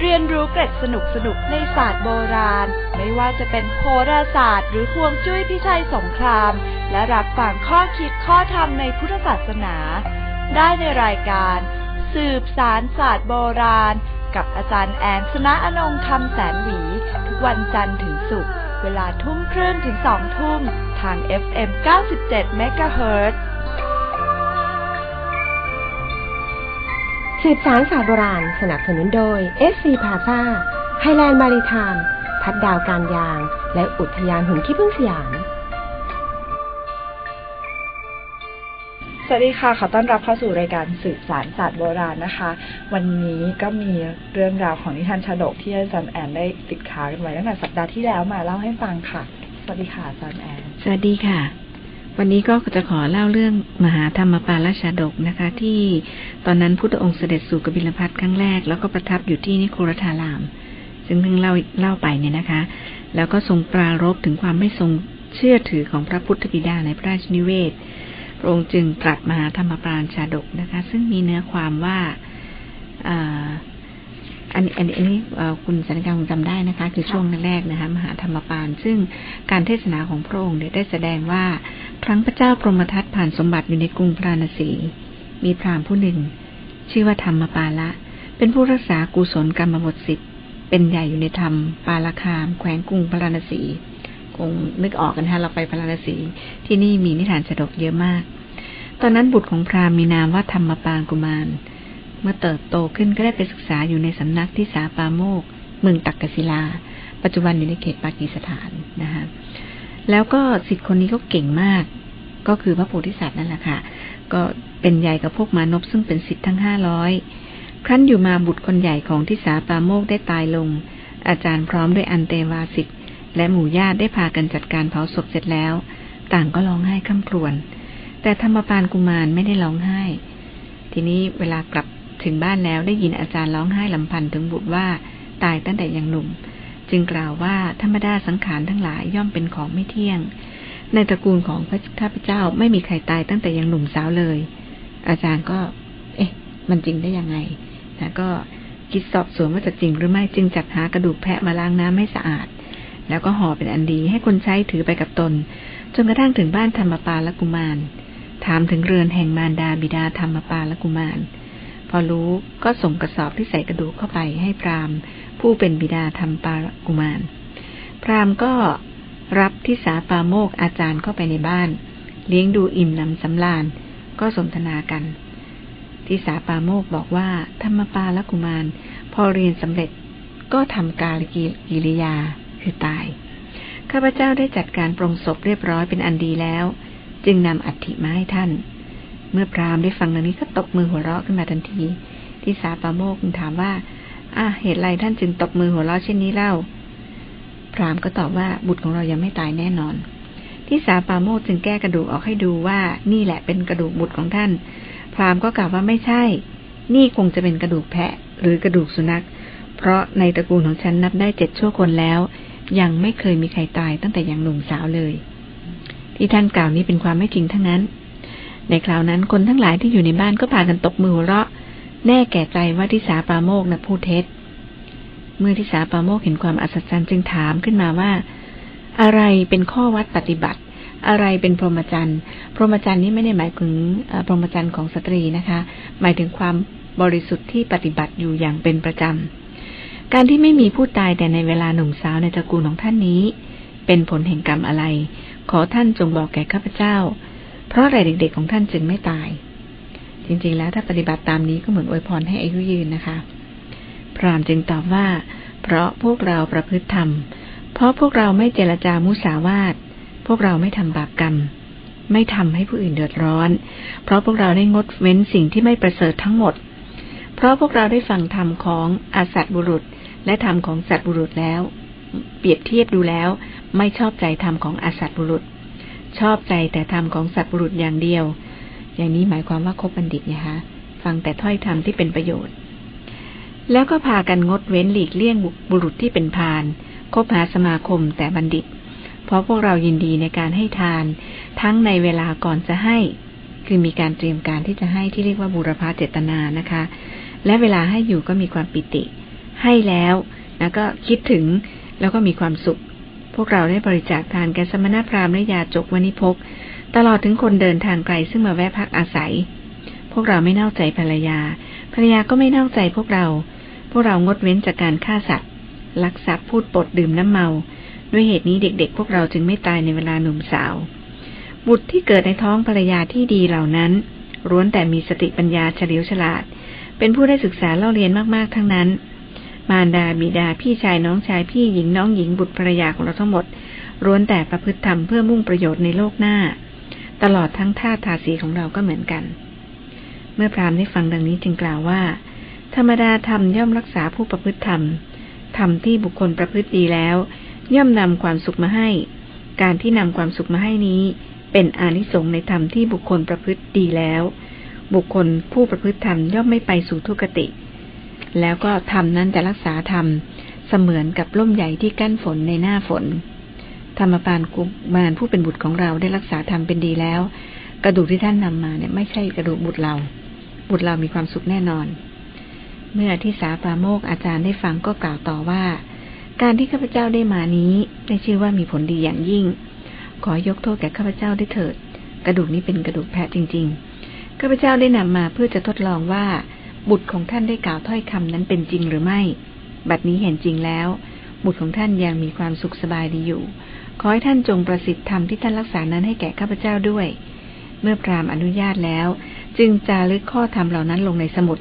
เรียนรู้เกร็ดสนุกสนุกในศาสตร์โบราณ ไม่ว่าจะเป็นโหราศาสตร์หรือห่วงจุ้ยพิชัยสงคราม และรับฟังข้อคิดข้อธรรมในพุทธศาสนา ได้ในรายการ สืบสารศาสตร์โบราณ กับอาจารย์แอนสนะอนงคำแสนหวี ทุกวันจันทร์ถึงศุกร์เวลาทุ่มครึ่งถึงสองทุ่ม ทาง FM 97 MHz สืบสารศาสตร์โบราณ สนับสนุนโดย SC Plaza Highland Maritime พัดดาวการยาง และอุทยานหุ่นขี้ผึ้งสยาม สวัสดีค่ะ ขอต้อนรับเข้าสู่รายการสืบสารศาสตร์โบราณนะคะ วันนี้ก็มีเรื่องราวของนิทานชาดกที่อาจารย์แอนได้ติดค้างกันไว้ตั้งแต่สัปดาห์ที่แล้วมาเล่าให้ฟังค่ะ สวัสดีค่ะอาจารย์แอน สวัสดีค่ะ วันนี้ก็จะขอเล่าเรื่องมหาธรรมปาราชาดกนะคะ ที่ตอนนั้นพุทธองค์เสด็จสู่กบิลพัทครั้งแรก แล้วก็ประทับอยู่ที่นิโครธาราม ซึ่งเพิ่งเล่าเล่าไปเนี่ยนะคะ แล้วก็ทรงปรารบถึงความไม่ทรงเชื่อถือของพระพุทธบิดาในพระราชนิเวศพระองค์จึงตรัสมหาธรรมปราณชาดกนะคะ ซึ่งมีเนื้อความว่า อันนี้อันนี้อันนี้คุณสันการคงจำได้นะคะ คือช่วงแรกๆนะคะมหาธรรมปานซึ่งการเทศนาของพระองค์ได้แสดงว่า ครั้งพระเจ้าพรหมทัตผ่านสมบัติอยู่ในกรุงพราณสี มีพราหมณ์ผู้หนึ่ง ชื่อว่าธรรมปาละ เป็นผู้รักษากุศลกรรมบทสิบเป็นใหญ่อยู่ในธรรม ปาลคาม แขวงกรุงพราณสีคงนึกออกกันฮะเราไปพราณสีที่นี่มีนิทานฉดกเยอะมาก ตอนนั้นบุตรของพราหมณ์มีนามว่าธรรมปานกุมาร เมื่อเติบโตขึ้นก็ได้ไปศึกษาอยู่ในสำนักที่สาปาโมก เมืองตักกศิลา ปัจจุบันอยู่ในเขตปากีสถานนะคะแล้วก็สิทธิ์คนนี้ก็เก่งมาก ก็คือพระโพธิสัตว์นั่นแหละค่ะ ก็เป็นใหญ่กับพวกมานพซึ่งเป็นสิทธิ์ทั้งห้าร้อยครั้นอยู่มาบุตรคนใหญ่ของที่สาปาโมกได้ตายลง อาจารย์พร้อมด้วยอันเตวาสิทธิ์และหมู่ญาติได้พากันจัดการเผาศพเสร็จแล้ว ต่างก็ร้องไห้คร่ำครวญแต่ธรรมปานกุมารไม่ได้ร้องไห้ ทีนี้เวลากลับ ถึงบ้านแล้วได้ยินอาจารย์ร้องไห้ลำพันถึงบุตรว่าตายตั้งแต่ยังหนุ่ม จึงกล่าวว่าธรรมดาสังขารทั้งหลายย่อมเป็นของไม่เที่ยง ในตระกูลของพระข้าพเจ้าไม่มีใครตายตั้งแต่ยังหนุ่มสาวเลย อาจารย์ก็ เอ๊ะ มันจริงได้ยังไงนะก็คิดสอบสวนว่าจะจริงหรือไม่จึงจัดหากระดูกแพะมาล้างน้ำให้สะอาด แล้วก็ห่อเป็นอันดีให้คนใช้ถือไปกับตน จนกระทั่งถึงบ้านธรรมปาละกุมาร ถามถึงเรือนแห่งมารดาบิดาธรรมปาละกุมาร พอรู้ก็ส่งกระสอบที่ใส่กระดูกเข้าไปให้พรามผู้เป็นบิดาทำปากุมาร พรามก็รับที่สาปาโมกอาจารย์เข้าไปในบ้าน เลี้ยงดูอิ่มนำสำราญก็สนทนากัน ที่สาปาโมกบอกว่าธรรมปาลกุมาร พอเรียนสำเร็จก็ทำกาลกิริยาคือตาย ข้าพเจ้าได้จัดการปรงศพเรียบร้อยเป็นอันดีแล้ว จึงนำอัฐิมาให้ท่าน เมื่อพราหมณ์ได้ฟังดังนี้ก็ตบมือหัวเราะขึ้นมาทันที ที่สาปาโมกถามว่าอะเหตุไรท่านจึงตบมือหัวเราะเช่นนี้เล่า พราหมณ์ก็ตอบว่าบุตรของเรายังไม่ตายแน่นอน ที่สาปาโมกจึงแก้กระดูกออกให้ดูว่านี่แหละเป็นกระดูกบุตรของท่าน พราหมณ์ก็กล่าวว่าไม่ใช่ นี่คงจะเป็นกระดูกแพะ หรือกระดูกสุนัข เพราะในตระกูลของฉันนับได้เจ็ดชั่วคนแล้ว ยังไม่เคยมีใครตายตั้งแต่ยังหนุ่มสาวเลย ที่ท่านกล่าวนี้เป็นความไม่จริงทั้งนั้น ในคราวนั้นคนทั้งหลายที่อยู่ในบ้านก็พากันตบมือหัวเราะ แน่แก่ใจว่าทิสาปาโมกนะพูดเท็จ เมื่อทิสาปาโมกเห็นความอัศจรรย์จึงถามขึ้นมาว่า อะไรเป็นข้อวัดปฏิบัติ อะไรเป็นพรหมจรรย์พรหมจรรย์นี้ไม่ได้หมายถึงพรหมจรรย์ของสตรีนะคะ หมายถึงความบริสุทธิ์ที่ปฏิบัติอยู่อย่างเป็นประจำ การที่ไม่มีผู้ตายแต่ในเวลาหนุ่มสาวในตระกูลของท่านนี้ เป็นผลแห่งกรรมอะไร ขอท่านจงบอกแก่ข้าพเจ้า เพราะอะไรเด็กๆของท่านจึงไม่ตาย จริงๆแล้วถ้าปฏิบัติตามนี้ก็เหมือนอวยพรให้อายุยืนนะคะ พรามจึงตอบว่า เพราะพวกเราประพฤติธรรม เพราะพวกเราไม่เจรจามุสาวาท พวกเราไม่ทำบาปกรรม ไม่ทำให้ผู้อื่นเดือดร้อน เพราะพวกเราได้งดเว้นสิ่งที่ไม่ประเสริฐทั้งหมด เพราะพวกเราได้ฟังธรรมของอาสัตบุรุษ และธรรมของสัตบุรุษแล้ว เปรียบเทียบดูแล้ว ไม่ชอบใจธรรมของอาสัตบุรุษ ชอบใจแต่ธรรมของสัตว์บุรุษอย่างเดียว อย่างนี้หมายความว่าคบบัณฑิตนะคะฟังแต่ถ้อยธรรมที่เป็นประโยชน์ แล้วก็พากันงดเว้นหลีกเลี่ยงบุรุษที่เป็นพานคบหาสมาคมแต่บัณฑิต เพราะพวกเรายินดีในการให้ทาน ทั้งในเวลาก่อนจะให้ คือมีการเตรียมการที่จะให้ที่เรียกว่าบุรพาเจตนานะคะ และเวลาให้อยู่ก็มีความปิติ ให้แล้วนะก็คิดถึงแล้วก็มีความสุข พวกเราได้บริจาคทานแก่สมณพราหมณ์และยาจกวณิพกตลอดถึงคนเดินทางไกลซึ่งมาแวะพักอาศัย พวกเราไม่นอกใจภรรยา ภรรยาก็ไม่นอกใจพวกเรา พวกเรางดเว้นจากการฆ่าสัตว์ ลักทรัพย์พูดปดดื่มน้ำเมา ด้วยเหตุนี้เด็กๆ พวกเราจึงไม่ตายในเวลาหนุ่มสาว บุตรที่เกิดในท้องภรรยาที่ดีเหล่านั้นล้วนแต่มีสติปัญญาเฉลียวฉลาด เป็นผู้ได้ศึกษาเล่าเรียนมากๆทั้งนั้น มารดาบิดาพี่ชายน้องชายพี่หญิงน้องหญิงบุตรภรรยาของเราทั้งหมดล้วนแต่ประพฤติธรรมเพื่อมุ่งประโยชน์ในโลกหน้า ตลอดทั้งท่าทาสีของเราก็เหมือนกัน เมื่อพรามได้ฟังดังนี้จึงกล่าวว่า ธรรมดาธรรมย่อมรักษาผู้ประพฤติธรรมธรรมที่บุคคลประพฤติดีแล้ว ย่อมนำความสุขมาให้ การที่นำความสุขมาให้นี้ เป็นอานิสงส์ในธรรมที่บุคคลประพฤติดีแล้ว บุคคลผู้ประพฤติธรรมย่อมไม่ไปสู่ทุกขติ แล้วก็ธรรมนั้นจะรักษาธรรม เสมือนกับร่มใหญ่ที่กั้นฝนในหน้าฝน ธรรมปานกุมารผู้เป็นบุตรของเราได้รักษาธรรมเป็นดีแล้ว กระดูกที่ท่านนำมาเนี่ยไม่ใช่กระดูกบุตรเรา บุตรเรามีความสุขแน่นอน เมื่อที่สาปาโมกอาจารย์ได้ฟังก็กล่าวต่อว่า การที่ข้าพเจ้าได้มานี้ได้ชื่อว่ามีผลดีอย่างยิ่ง ขอยกโทษแก่ข้าพเจ้าได้เถิด กระดูกนี้เป็นกระดูกแพะจริง ๆข้าพเจ้าได้นำมาเพื่อจะทดลองว่า บุตรของท่านได้กล่าวถ้อยคำนั้นเป็นจริงหรือไม่ บัดนี้เห็นจริงแล้ว บุตรของท่านยังมีความสุขสบายดีอยู่ ขอให้ท่านจงประสิทธิ์ธรรมที่ท่านรักษานั้นให้แก่ข้าพเจ้าด้วย เมื่อพราหมณ์อนุญาตแล้ว จึงจารึกข้อธรรมเหล่านั้นลงในสมุด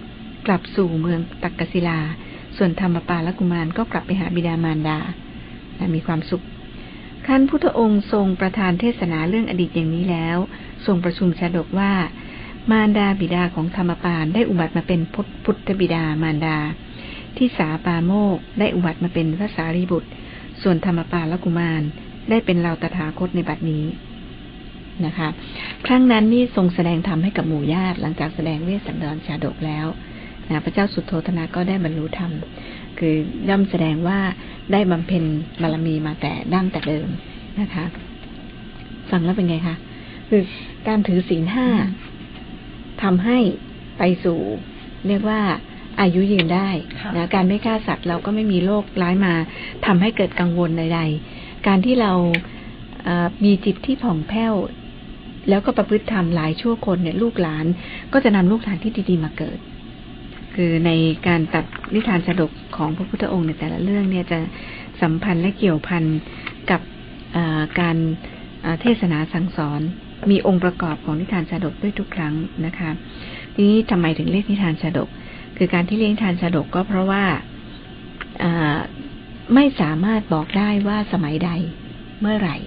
กลับสู่เมืองตักกศิลา ส่วนธรรมปาและกุมารก็กลับไปหาบิดามารดาและมีความสุขครั้นพุทธองค์ทรงประทานเทศนาเรื่องอดีตอย่างนี้แล้ว ทรงประชุมชาดกว่า มารดาบิดาของธรรมปานได้อุบัติมาเป็นพุทธบิดามารดา ที่สาปาโมกได้อุบัติมาเป็นพระสารีบุตร ส่วนธรรมปาและกุมารได้เป็นเราตถาคตในบัดนี้นะคะ ครั้งนั้นนี่ทรงแสดงธรรมให้กับหมู่ญาติหลังจากแสดงเวสสันดรชาดกแล้วนะพระเจ้าสุโธธนะก็ได้บรรลุธรรม คือย่อมแสดงว่าได้บำเพ็ญบารมีมาแต่ดั้งแต่เดิมนะคะ ฟังแล้วเป็นไงคะ คือการถือศีลห้า ทำให้ไปสู่ เรียกว่าอายุยืนได้นะการไม่ฆ่าสัตว์เราก็ไม่มีโรคร้ายมาทำให้เกิดกังวลใดๆ การที่เรามีจิตที่ผ่องแผ้ว แล้วก็ประพฤติธรรมหลายชั่วคนเนี่ยลูกหลาน ก็จะนำลูกหลานที่ดีๆมาเกิด คือในการตัดนิทานฉดกของพระพุทธองค์ในแต่ละเรื่องเนี่ยจะสัมพันธ์และเกี่ยวพันกับการเทศนาสั่งสอน มีองค์ประกอบของนิทานฉดกด้วยทุกครั้งนะคะทีนี้ทำไมถึงเรียกนิทานฉดก คือการที่เรียกนิทานฉดกก็เพราะว่าไม่สามารถบอกได้ว่าสมัยใดเมื่อไหร่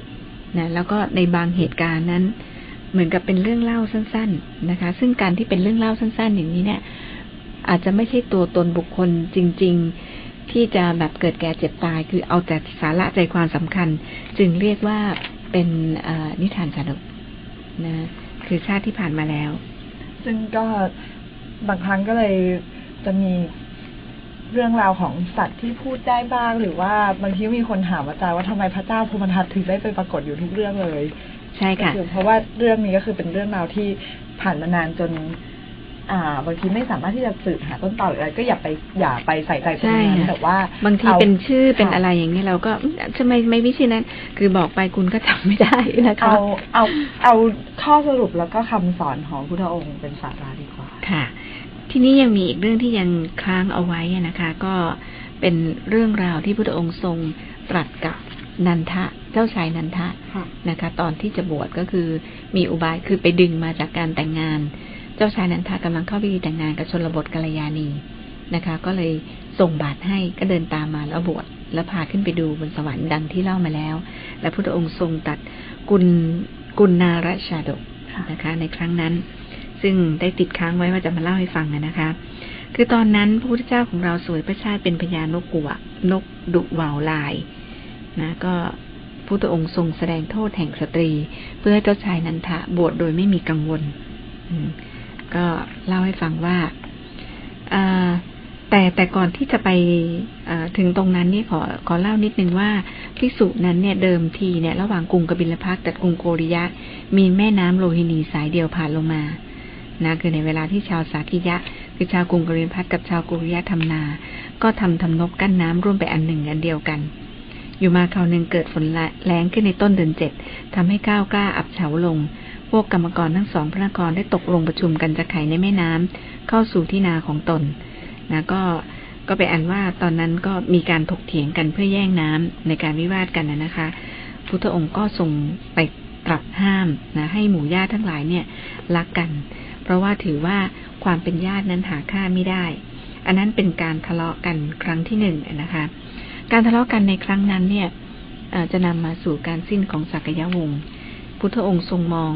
นะแล้วก็ในบางเหตุการณ์นั้น เหมือนกับเป็นเรื่องเล่าสั้น ๆนะคะ ซึ่งการที่เป็นเรื่องเล่าสั้น ๆ อย่างนี้เนี่ย อาจจะไม่ใช่ตัวตนบุคคลจริง ๆ ที่จะแบบเกิดแก่เจ็บตาย คือเอาแต่สาระใจความสำคัญ จึงเรียกว่าเป็นนิทานสนุก นะคือชาติที่ผ่านมาแล้ว ซึ่งก็บางครั้งก็เลยจะมีเรื่องราวของสัตว์ที่พูดได้บ้าง หรือว่าบางทีมีคนถามอาจารย์ว่าทำไมพระเจ้าภูมิทัตถึงได้ไปปรากฏอยู่ทุกเรื่องเลย ใช่ค่ะเพราะว่าเรื่องนี้ก็คือเป็นเรื่องราวที่ผ่านมานานจนอ่า บางทีไม่สามารถที่จะสืบหาต้นตอหรืออะไรก็อย่าไปอย่าไปใส่ใจตรงนั้นแต่ว่า บางทีเป็นชื่อเป็นอะไรอย่างนี้เราก็ทำไมไม่วิชื่อนั้น คือบอกไปคุณก็จำไม่ได้นะคะเอาเอาเอาข้อสรุปแล้วก็คำสอนของพุทธองค์เป็นสาระดีกว่าค่ะ ทีนี้ยังมีอีกเรื่องที่ยังค้างเอาไว้นะคะ ก็เป็นเรื่องราวที่พระองค์ทรงตรัสกับนันทะเจ้าชายนันทะนะคะ ตอนที่จะบวชก็คือมีอุบายคือไปดึงมาจากการแต่งงานเจ้าชายนันทะกำลังเข้าพิธีแต่งงานกับชนบทกัลยาณีนะคะ ก็เลยส่งบาตรให้ก็เดินตามมาแล้วบวชแล้วพาขึ้นไปดูบนสวรรค์ดังที่เล่ามาแล้ว และพระองค์ทรงตัดกุลกุลนารชาดกนะคะ ในครั้งนั้น ซึ่งได้ติดค้างไว้ว่าจะมาเล่าให้ฟังนะคะ คือตอนนั้นพระพุทธเจ้าของเราสวยพระชาติเป็นพญานกกัวนกดุวาวลายนะก็พุทธองค์ทรงแสดงโทษแห่งสตรี เพื่อเจ้าชายนันทะบวชโดยไม่มีกังวล ก็เล่าให้ฟังว่าแต่แต่ก่อนที่จะไปถึงตรงนั้นนี่ขอขอเล่านิดนึงว่าพิสุนั้นเนี่ยเดิมทีเนี่ยระหว่างกรุงกบิลพัทกับกรุงโกริยะ มีแม่น้ำโลหินีสายเดียวผ่านลงมานะคือในเวลาที่ชาวสากิยะ คือชาวกรุงกรินพัทกับชาวกรุงยะทำนา ก็ทำทำนบกั้นน้ำร่วมไปอันหนึ่งอันเดียวกัน อยู่มาคราวหนึ่งเกิดฝนแรงขึ้นในต้นเดือนเจ็ดทำให้ก้าวกล้าอับเฉาลง พวกกรรมกรทั้งสองพระนครได้ตกลงประชุมกันจะไขในแม่น้ำเข้าสู่ที่นาของตนนะก็ก็ไปอันว่าตอนนั้นก็มีการถกเถียงกันเพื่อแย่งน้ำในการวิวาทกันนะคะ พุทธองค์ก็ทรงไปตรัสห้ามนะให้หมู่ญาติทั้งหลายเนี่ยรักกัน เพราะว่าถือว่าความเป็นญาตินั้นหาค่าไม่ได้ อันนั้นเป็นการทะเลาะกันครั้งที่หนึ่งนะคะ การทะเลาะกันในครั้งนั้นเนี่ยจะนำมาสู่การสิ้นของสักยวงศ์พุทธองค์ทรงมอง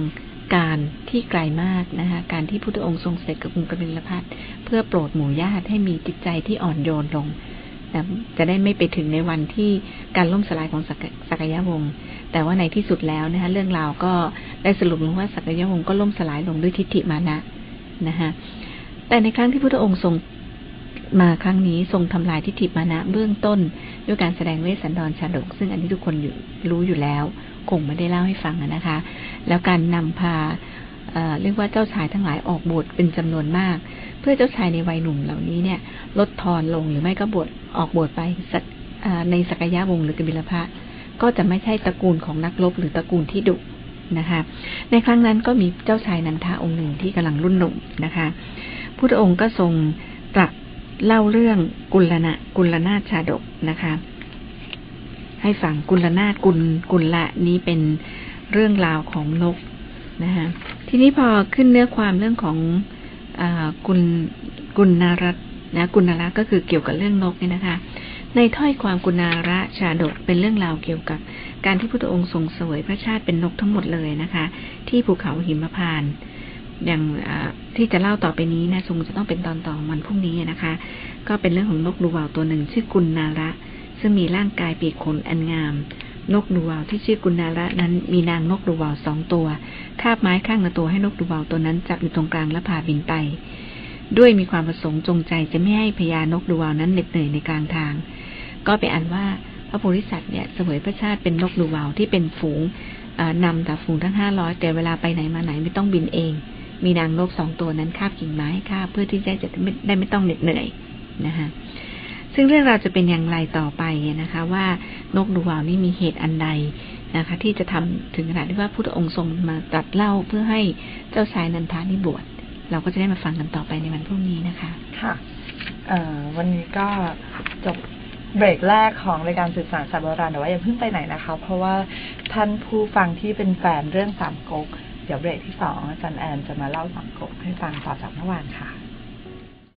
การที่ไกลมากนะคะการที่พุทธองค์ทรงเสด็จกับกรุงกบิลพัทเพื่อโปรดหมู่ญาติให้มีจิตใจที่อ่อนโยนลงนะจะได้ไม่ไปถึงในวันที่การล่มสลายของสักยะวงศ์แต่ว่าในที่สุดแล้วนะคะเรื่องราวก็ได้สรุปลงว่าสักยะวงศ์ก็ล่มสลายลงด้วยทิฏฐิมานะนะคะแต่ในครั้งที่พุทธองค์ทรงมาครั้งนี้ทรงทำลายทิฏฐิมานะเบื้องต้น ด้วยการแสดงเวสสันดรชาดก ซึ่งอันนี้ทุกคนอยู่รู้อยู่แล้ว คงไม่ได้เล่าให้ฟังนะคะ แล้วการนำพาเเรียกว่าเจ้าชายทั้งหลายออกบวชเป็นจำนวนมาก เพื่อเจ้าชายในวัยหนุ่มเหล่านี้เนี่ย ลดทอนลงหรือไม่ก็บวชออกบวชไปในสกยะวงศ์หรือกบิลพะก็จะไม่ใช่ตระกูลของนักรบหรือตระกูลที่ดุนะคะ ในครั้งนั้นก็มีเจ้าชายนันทาองค์หนึ่งที่กำลังรุ่นหนุ่มนะคะพุทธองค์ก็ทรงตรัสเล่าเรื่องกุลนะกุลนาชาดกนะคะ ให้ฟังกุลนากุลกุลละนี้เป็นเรื่องราวของนกนะคะทีนี้พอขึ้นเนื้อความเรื่องของอกุลกุลนารัตนะกุลนารัตก็คือเกี่ยวกับเรื่องนกนี่นะคะ ในถ้อยความกุณาระชาดกเป็นเรื่องราวเกี่ยวกับ การที่พระองค์ทรงสวยพระชาติเป็นนกทั้งหมดเลยนะคะ ที่ภูเขาหิมพาน อย่างที่จะเล่าต่อไปนี้นะทรงจะต้องเป็นตอนต่อวันพรุ่งนี้นะคะ ก็เป็นเรื่องของนกดูวาวตัวหนึ่งชื่อกุลนาระ ซึ่งมีร่างกายปีกขนอันงาม นกดูวาวที่ชื่อกุลนาระนั้นมีนางนกดูวาวสองตัว คาบไม้ข้างละตัวให้นกดูวาวตัวนั้นจับอยู่ตรงกลางและพาบินไป ด้วยมีความประสงค์จงใจจะไม่ให้พญานกดูวาวนั้นเหน็ดเหนื่อยในกลางทาง ก็ไปอ่านว่าพระโพธิสัตว์เนี่ยเสวยพระชาติเป็นนกดูวาวที่เป็นฝูงนำแต่ฝูงทั้งห้าร้อยแต่เวลาไปไหนมาไหนไม่ต้องบินเอง มีนางนกสองตัวนั้นคาบกิ่งไม้คาบเพื่อที่จะจะได้ไม่ต้องเหน็ดเหนื่อยนะคะ ซึ่งเรื่องราวจะเป็นอย่างไรต่อไปนะคะ ว่านกดูวาวนี่มีเหตุอันใดนะคะ ที่จะทำถึงขนาดที่ว่าพุทธองค์ทรงมาตรัสเล่าเพื่อให้เจ้าชายนันทานิบวชเราก็จะได้มาฟังกันต่อไปในวันพรุ่งนี้นะคะ ค่ะวันนี้ก็จบเบรกแรกของรายการสื่อสารสายโบราณแต่ว่าอย่าเพิ่งไปไหนนะคะ เพราะว่าท่านผู้ฟังที่เป็นแฟนเรื่องสามก๊กเดี๋ยวเบรกที่สองอาจารย์แอนจะมาเล่าสามก๊กให้ฟังต่อจากเมื่อวานค่ะ